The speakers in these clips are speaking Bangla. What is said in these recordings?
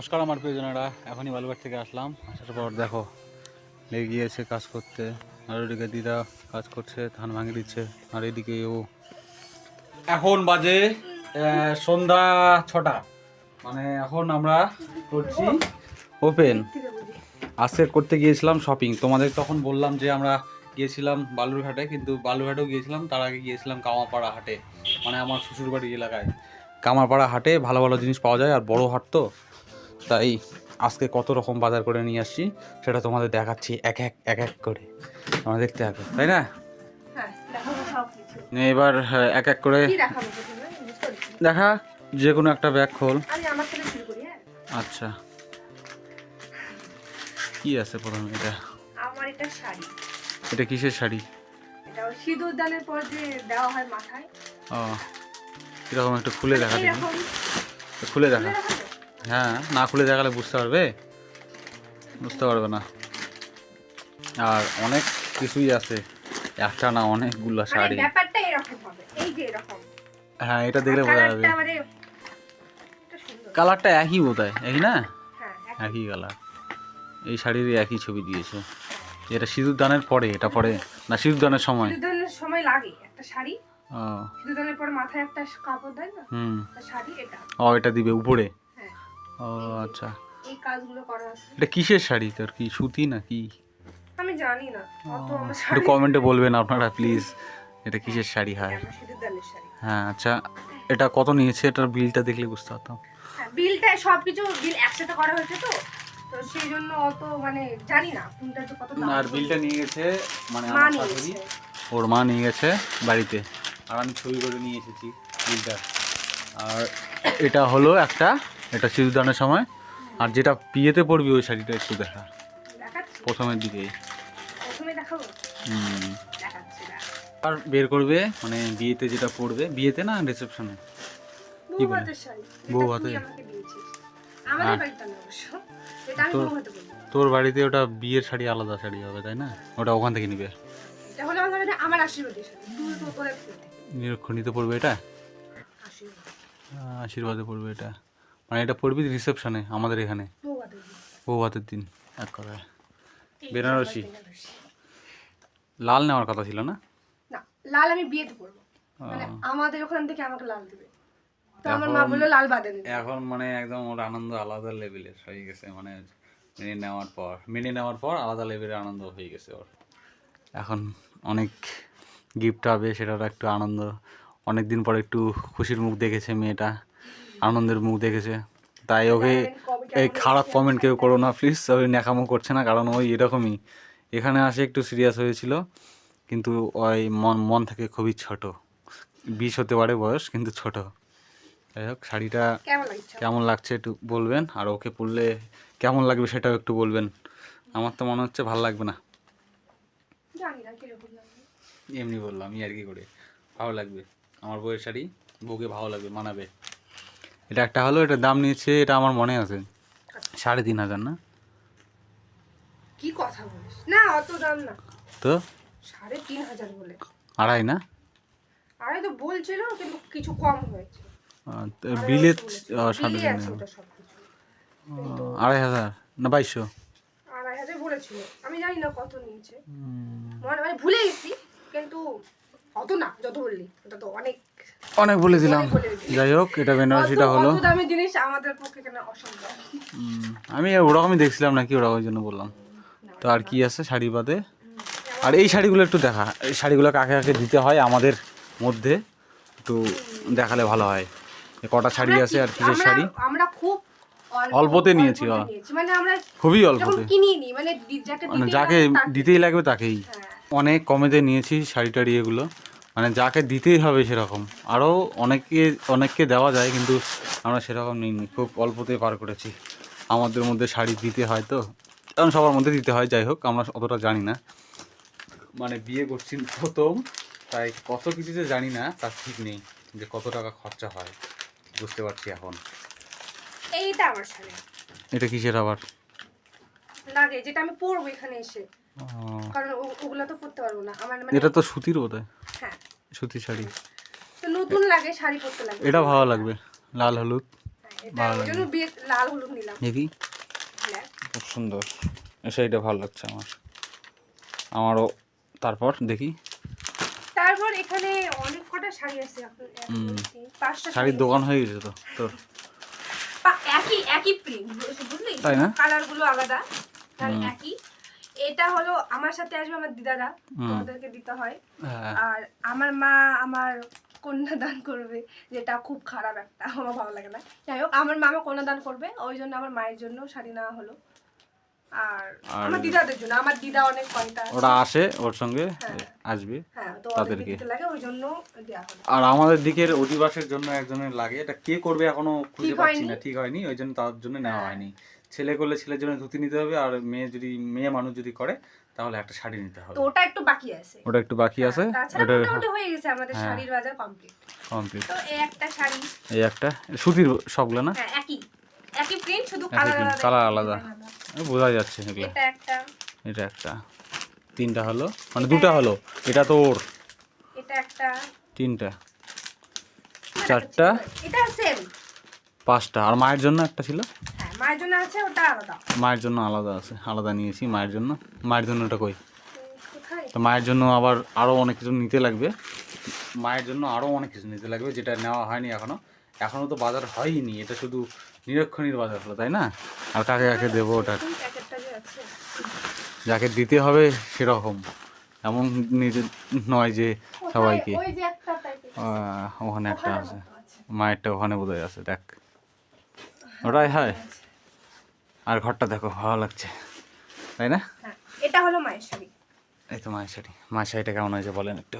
নমস্কার আমার প্রিয়জনেরা, এখনই বালুঘাট থেকে আসলাম। আসার পর দেখো লেগে গিয়েছে কাজ করতে। আর ওদিকে দিদা কাজ করছে, ধান ভাঙিয়ে দিচ্ছে। আর এদিকে ও এখন বাজে সন্ধ্যা ছটা। মানে এখন আমরা করছি ওপেন আজকে করতে গিয়েছিলাম শপিং তোমাদের তখন বললাম যে আমরা গিয়েছিলাম বালুরঘাটে, কিন্তু বালুরঘাটেও গিয়েছিলাম, তার আগে গিয়েছিলাম কামারপাড়া হাটে। মানে আমার শ্বশুরবাড়ি এলাকায়। কামারপাড়া হাটে ভালো ভালো জিনিস পাওয়া যায়, আর বড় হাট তো। তাই আজকে কত রকম বাজার করে নিয়ে আসছি সেটা তোমাদের দেখাচ্ছি এক এক এক এক করে। তোমরা দেখতে হবে তাই না? হ্যাঁ এবার হ্যাঁ, এক এক করে দেখা যে কোনো একটা ব্যাগ খোল। হ্যাঁ? আচ্ছা। কি আছে প্রথমে এটা? আমার এটা শাড়ি। এটা কিসের শাড়ি? এটা সিঁদুর দানের পর যে দেওয়া হয় মাথায়। ও এরকম একটু খুলে দেখা। খুলে দেখা? হ্যাঁ না খুলে দেখালে বুঝতে পারবে? বুঝতে পারবে না। আর অনেক কিছুই আছে। একটা না অনেকগুলো মানে শাড়ি। ব্যাপারটা এরকম হবে। এই যে এরকম। হ্যাঁ এটা দেখলে বোঝা যাবে। কালারটা একই বোধ হয় একই না? হ্যাঁ একই। কালার। এই শাড়ির একই ছবি দিয়েছে। এটা সিঁদুর দানের পরে এটা পরে না সিঁদুর দানের সময়। সিঁদুর দানের সময় লাগে একটা শাড়ি। ও। সিঁদুর দানের পর মাথায় একটা কাপড় দেয় না? হুম। শাড়ি এটা। ও এটা দিবে উপরে। ও আচ্ছা। এই কাজগুলো করা আছে। এটা কিসের শাড়ি? তোর কি সুতি না কি আমি জানি না। অত আমার একটু কমেন্টে বলবেন আপনারা প্লিজ এটা কিসের শাড়ি হয়? শাড়ি। হ্যাঁ আচ্ছা। এটা কত নিয়েছে? এটার বিলটা দেখলে বুঝতে পারতাম। হ্যাঁ বিলটা সবকিছু বিল একসাথে করা হয়েছে তো। তো সেই জন্য অত মানে জানি না কোনটা যে কত দাম আর বিলটা নিয়ে গেছে মানে আমার শাশুড়ি। ওর মা নিয়ে গেছে বাড়িতে। আর আমি ছবি করে নিয়ে এসেছি বিলটা। আর এটা হলো একটা এটা সিঁদুরদানের সময়। আর যেটা বিয়েতে পড়বি ওই শাড়িটা একটু দেখা। প্রথমের দিকেই। আর বের করবে মানে বিয়েতে যেটা পড়বে বিয়েতে না রিসেপশনে কি বলে? বউ হাতে? তোর- বাড়িতে ওটা বিয়ের শাড়ি আলাদা শাড়ি হবে তাই না? ওটা ওখান থেকে নিবে। আমার নিরক্ষণিতে পড়বে এটা? আশীর্বাদে। পড়বে এটা। মানে এটা পড়বি রিসেপশনে আমাদের এখানে। হাতের দিন। এক কথায়। বেনারসি? লাল নেওয়ার কথা ছিল না? লাল আমি বিয়েতে পরবো। মানে আমাদের ওখান থেকে আমাকে লাল দেবে। তো আমার মা এখন- বলল লাল বাদে দেবে এখন মানে একদম ওর আনন্দ আলাদা লেভেলের হয়ে গেছে। মানে মেনে নেওয়ার পর মেনে নেওয়ার পর আলাদা লেভেলের আনন্দ হয়ে গেছে ওর। এখন অনেক গিফট হবে সেটার একটু আনন্দ। অনেক দিন পর একটু খুশির মুখ দেখেছে মেয়েটা। আনন্দের মুখ দেখেছে। তাই ওকে এই খারাপ কমেন্ট কেউ করো না প্লিজ ওই ন্যাকামো করছে না কারণ ওই এরকমই। এখানে আসে একটু সিরিয়াস হয়েছিল কিন্তু ওই মন মন থেকে খুবই ছোট। বিষ হতে পারে বয়স কিন্তু ছোট। যাই হোক শাড়িটা কেমন লাগছে? একটু বলবেন আর ওকে পরলে কেমন লাগবে সেটাও একটু বলবেন। আমার তো মনে হচ্ছে ভালো লাগবে না। এমনি বললাম আর কি করে। ভালো লাগবে। আমার বউয়ের শাড়ি বউকে ভালো লাগবে মানাবে। এটা একটা হলো এটা দাম নিয়েছে এটা আমার মনে আছে সাড়ে তিন হাজার না? কি কথা বলিস? না অত দাম না। তো? সাড়ে তিন হাজার বলে। আড়াই না? আরে তো বলছিল কিন্তু কিছু কম হয়েছে। বিলে সাড়ে তিন আড়াই হাজার না বাইশশো? আড়াই হাজার বলেছিল। আমি জানি না কত নিয়েছে। মনে মানে ভুলে গেছি কিন্তু অত না যত বললি ওটা তো অনেক অনেক বলে দিলাম। যাই হোক এটা বেনারসিটা হলো। দামি জিনিস আমাদের পক্ষে কেনা অসম্ভব? আমি ওরকমই দেখছিলাম নাকি ওরা ওই জন্য বললাম। তো আর কি আছে শাড়ি বাদে? আর এই শাড়িগুলো একটু দেখা। এই শাড়িগুলো কাকে কাকে দিতে হয় আমাদের মধ্যে একটু দেখালে ভালো হয়। কটা শাড়ি আছে আর কিসের শাড়ি? আমরা খুব অল্পতে নিয়েছি। মানে খুবই অল্পতে। মানে যাকে মানে দিতেই লাগবে তাকেই। হ্যাঁ। অনেক কমেতে নিয়েছি শাড়ি টাড়ি এগুলো। মানে যাকে দিতেই হবে সেরকম। আরও অনেকে অনেককে দেওয়া যায় কিন্তু আমরা সেরকম নিইনি। খুব অল্পতে পার করেছি। আমাদের মধ্যে শাড়ি দিতে হয় তো। কারণ সবার মধ্যে দিতে হয় যাই হোক আমরা অতটা জানি না। মানে বিয়ে করছি প্রথম তাই কত কিছু যে জানি না তার ঠিক নেই যে কত টাকা খরচা হয়। বুঝতে পারছি এখন। এইটা আমার শাড়ি। এটা কিসের আবার? লাগে যেটা আমি পরবো এখানে এসে। কারণ ওগুলো তো পরতে পারব না। আমার মানে এটা তো সুতির বোধ হয় হ্যাঁ সুতির শাড়ি। তো নতুন লাগে শাড়ি পরতে লাগে। এটা ভালো লাগবে লাল হলুদ। হ্যাঁ, এটা ওই জন্য লাল হলুদ নিলাম। দেখি। খুব সুন্দর। সেইটা ভালো লাগছে আমার। আমারও। তারপর দেখি। তারপর এখানে অনেক কটা শাড়ি আছে পাঁচটা শাড়ির দোকান হয়ে গেছে তো তোর। একই একই প্রিন্ট বুঝলি? তাই না? কালারগুলো আলাদা আর একই। এটা হলো আমার সাথে আসবে আমার দিদারা ওদেরকে দিতে হয়। হ্যাঁ। আর আমার মা আমার কন্যাদান করবে যেটা খুব খারাপ একটা আমার ভালো লাগে না। যাই হোক আমার মামা কন্যাদান করবে ওই জন্য আমার মায়ের জন্য শাড়ি নেওয়া হলো। আর আমার দিদাদের জন্য আমার দিদা অনেক কয়টা ওরা আসে ওর সঙ্গে আসবে হ্যাঁ তাদেরকে। লাগে ওই জন্য আর আমাদের দিকের অধিবাসের জন্য একজনের লাগে এটা কে করবে এখনও খুঁজে পাচ্ছি না ঠিক হয়নি ওই জন্য তার জন্য নেওয়া হয়নি। ছেলে করলে ছেলের জন্য ধুতি নিতে হবে আর মেয়ে যদি মেয়ে মানুষ যদি করে তাহলে একটা শাড়ি নিতে হবে। তো ওটা একটু বাকি আছে। ওটা একটু বাকি আছে? ওটা হয়ে। গেছে আমাদের শাড়ির বাজার কমপ্লিট কমপ্লিট তো এই একটা শাড়ি। এই একটা? সুতির সবগুলো না? হ্যাঁ একই। একই প্রিন্ট শুধু কালার আলাদা colour আলাদা। বোঝা যাচ্ছে এগুলো। এটা একটা। এটা একটা। তিনটা হলো? মানে দুটা হলো? এটা তো ওর। এটা একটা। তিনটা। চারটা। এটা সেম পাঁচটা। আর মায়ের জন্য একটা ছিল? হ্যাঁ মায়ের জন্য আছে ওটা আলাদা? মায়ের জন্য আলাদা আছে আলাদা নিয়েছি মায়ের জন্য। মায়ের জন্য ওটা কই তো মায়ের জন্য আবার আরও অনেক কিছু নিতে লাগবে। মায়ের জন্য আরও অনেক কিছু নিতে লাগবে যেটা নেওয়া হয়নি এখনও এখনও তো বাজার হয়নি এটা শুধু নিরক্ষণীর বাজার হলো তাই না? আর কাকে কাকে দেবো ওটা? যাকে দিতে হবে সেরকম। এমন নিজে নয় যে সবাইকে। ওখানে একটা আছে। মায়েরটা ওখানে বোধহয় আছে দেখ। ওটাই হয়। আর ঘরটা দেখো ভালো লাগছে। তাই না? হ্যাঁ এটা হলো মায়ের শাড়ি। এই তো মায়ের শাড়ি। মায়ের শাড়িটা কেমন হয়েছে বলেন একটু।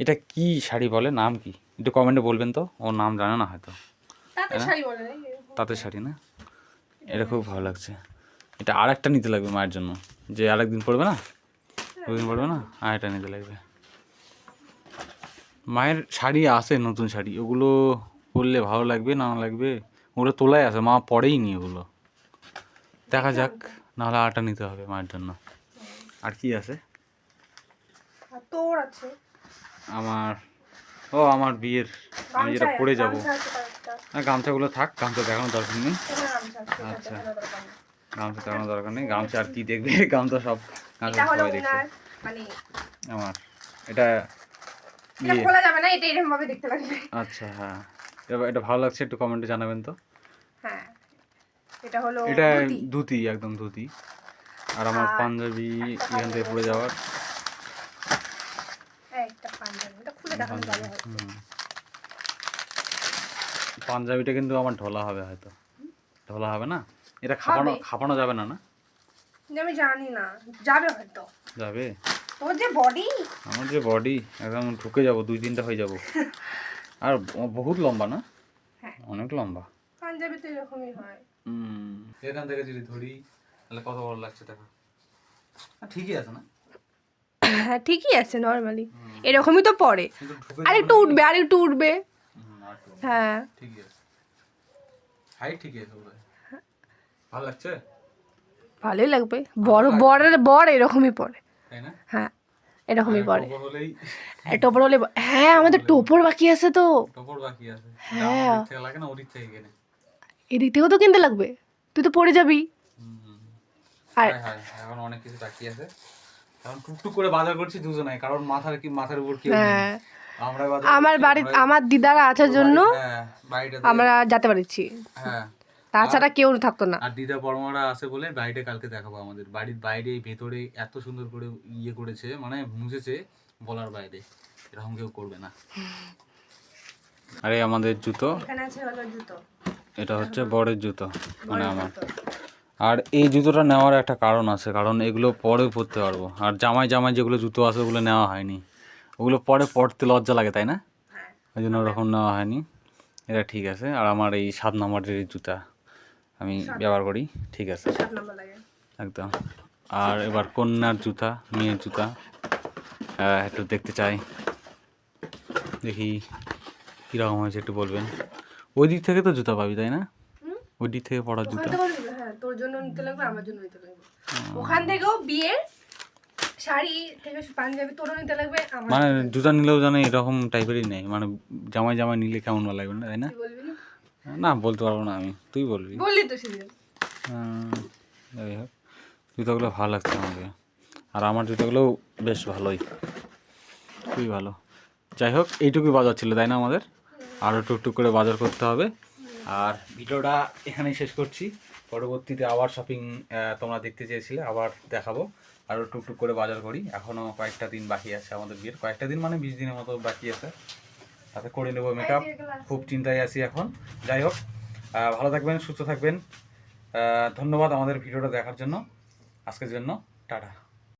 এটা কি শাড়ি বলে নাম কি? একটু কমেন্টে বলবেন তো ওর নাম জানে না হয়তো। তাতে শাড়ি না তাঁতের শাড়ি না? এটা খুব ভালো লাগছে। এটা আর একটা নিতে লাগবে মায়ের জন্য। যে আরেকদিন পড়বে না? ওদিন পড়বে না? আর একটা নিতে লাগবে। মায়ের শাড়ি আছে নতুন শাড়ি। ওগুলো পরলে ভালো লাগবে না লাগবে? ওগুলো তোলাই আছে মা পরেই নি ওগুলো দেখা যাক নাহলে আটা নিতে হবে মায়ের জন্য। আর কি আছে? তোর আছে? আমার ও আমার বিয়ের আমি যেটা পরে যাব। না গামছাগুলো থাক গামছা দেখানোর দরকার নেই। আচ্ছা। গামছা দেখানোর দরকার নেই গামছা আর কি দেখবে? গামছা সব গামছা এটা সবাই দেখছে। মানে আমার এটা এটা ইয়ে। খোলা যাবে না এটা এরকম ভাবে দেখতে লাগবে। আচ্ছা হ্যাঁ। এটা ভালো লাগছে একটু কমেন্টে জানাবেন তো। হ্যাঁ। এটা হলো এটা ধুতি। একদম ধুতি। আর আমার পাঞ্জাবি এখান থেকে পড়ে যাওয়ার। একটা পাঞ্জাবি এটা খুলে দেখানো যাবে পাঞ্জাবিটা কিন্তু আমার ঢোলা হবে হয়তো। ঢোলা হবে না? এটা খাপানো খাপানো যাবে না না? আমি জানি না। যাবে হয়তো। যাবে? তোর যে বডি আমার যে বডি একদম ঢুকে যাব দুই তিনটা হয়ে যাব। আর বহুত লম্বা না? হ্যাঁ। অনেক লম্বা। পাঞ্জাবি তো এরকমই হয়। এখান থেকে যদি ধরি তাহলে কত বড় লাগছে দেখো? ঠিকই আছে না? হ্যাঁ ঠিকই আছে নর্মালি এরকমই তো পড়ে। আর একটু উঠবে আর একটু উঠবে। হ্যাঁ। ঠিকই আছে। হাইট ঠিকই আছে ভালো লাগছে? ভালোই লাগবে। বড় বরের বর এরকমই পড়ে। হ্যাঁ এরকমই পড়ে। টোপর আর টোপর হলে হ্যাঁ আমাদের টোপর বাকি আছে তো। টোপর বাকি আছে। হ্যাঁ। লাগে না ওদিক থেকে কেনে এদিক থেকেও তো কিনতে লাগবে। তুই তো পড়ে যাবি। আর হ্যাঁ হ্যাঁ এখন অনেক কিছু বাকি আছে। কারণ টুকটুক করে বাজার করছি দুজনে কারণ মাথার কি মাথার উপর কি হ্যাঁ। আমরা আমার বাড়ি আমার দিদারা আসার জন্য হ্যাঁ আমরা যেতে পারছি। হ্যাঁ। তাছাড়া কেউ থাকতো না। আর দিদা বড়মারা আছে বলে বাড়িটা কালকে দেখাবো আমাদের। বাড়ির বাইরে ভেতরে এত সুন্দর করে ইয়ে করেছে মানে মুছেছে বলার বাইরে। এরকম কেউ করবে না। আরে আমাদের জুতো। এখানে আছে হলো জুতো। এটা হচ্ছে বড়ের জুতো মানে আমার। আর এই জুতোটা নেওয়ার একটা কারণ আছে কারণ এগুলো পরে পরতে পারব। আর জামাই জামাই যেগুলো জুতো আছে ওগুলো নেওয়া হয়নি। ওগুলো পরে পরতে লজ্জা লাগে তাই না? হ্যাঁ। ওই জন্য ওরকম নেওয়া হয়নি। এটা ঠিক আছে। আর আমার এই সাত নম্বরের জুতা আমি ব্যবহার করি ঠিক আছে। একদম। আর এবার কন্যার জুতা মেয়ের জুতা একটু দেখতে চাই। দেখি কীরকম হয়েছে একটু বলবেন। ওই দিক থেকে তো জুতা পাবি তাই না? ওই দিক থেকে পড়ার জুতা। হ্যাঁ তোর জন্য নিতে লাগবে আমার জন্য নিতে লাগবে। ওখান থেকেও বিয়ের শাড়ি থেকে পাঞ্জাবি তোরও নিতে লাগবে আমার মানে জুতা নিলেও জানে এরকম টাইপেরই নেই মানে জামাই জামাই নিলে কেমন ভালো লাগবে না? তাই না? না বলতে পারব না আমি তুই বলবি। বললি তো সেদিন। যাই হোক জুতোগুলো ভালো লাগছে আমাকে আর আমার জুতোগুলোও বেশ ভালোই। খুবই ভালো। যাই হোক এইটুকুই বাজার ছিল তাই না আমাদের? আরও টুকটুক করে বাজার করতে হবে। আর ভিডিওটা এখানেই শেষ করছি। পরবর্তীতে আবার শপিং তোমরা দেখতে চেয়েছিলে, আবার দেখাবো। আরও টুকটুক করে বাজার করি। এখনও কয়েকটা দিন বাকি আছে আমাদের বিয়ের। কয়েকটা দিন মানে বিশ দিনের মতো বাকি আছে। তাতে করে নেব মেকআপ খুব চিন্তায় আছি এখন। যাই হোক ভালো থাকবেন, সুস্থ থাকবেন। ধন্যবাদ আমাদের ভিডিওটা দেখার জন্য। আজকের জন্য, টাটা।